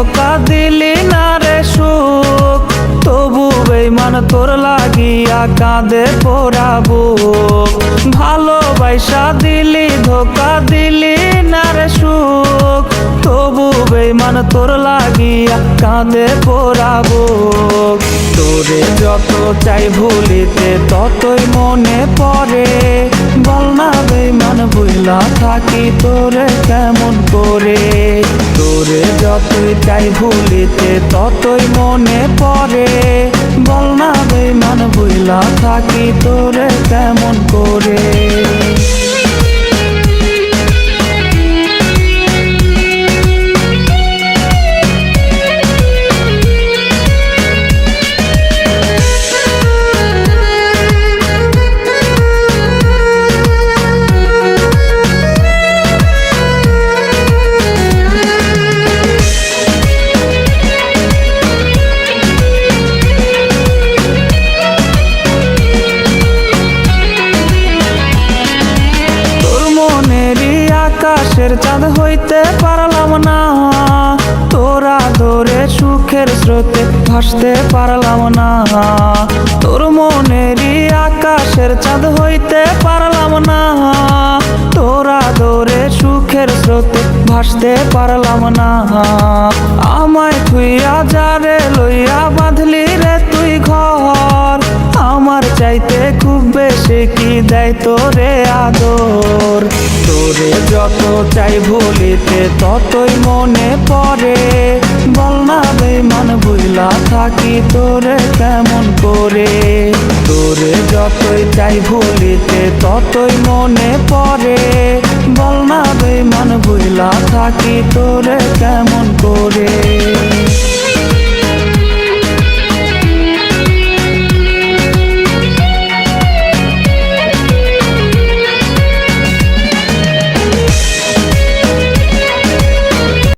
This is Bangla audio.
ধোকা দিলি না রে সুখ। তবু বেইমান তোর লাগিয়া কাঁদে পোড়াবো ভালোবাসা দিলি, ধোকা দিলি না রে সুখ। তবু বেইমান তোর লাগিয়া কাঁদে পোড়াবো তোরে যত চাই ভুলিতে ততই মনে পড়ে। বুঝলা থাকি তোরে কেমন করে? তোরে যতই চাই ভুলিতে ততই মনে পড়ে। বল না বেমান ভুলা থাকি তোরে কেমন করে? আকাশের চাঁদ হইতে পারলাম না। তোরা ধরে সুখের স্রোতে ভাসতে পারলাম না। তোর মনেরই আকাশের চাঁদ হইতে পারলাম না। তোরা ধরে সুখের স্রোতে ভাসতে পারলাম না। আমায় থুইয়া যারে লইয়া বাঁধলি রে তুই ঘর। আমার চাইতে খুব বেশি কি দেয় তোরে আদর? চাই ভুলিতে ততই মনে পড়ে। বল না বেমান বুঝলা থাকি তোরে কেমন করে? তোরে যতই চাই ভুলিতে ততই মনে পড়ে। বল না বেমান বুঝলা থাকি তোরে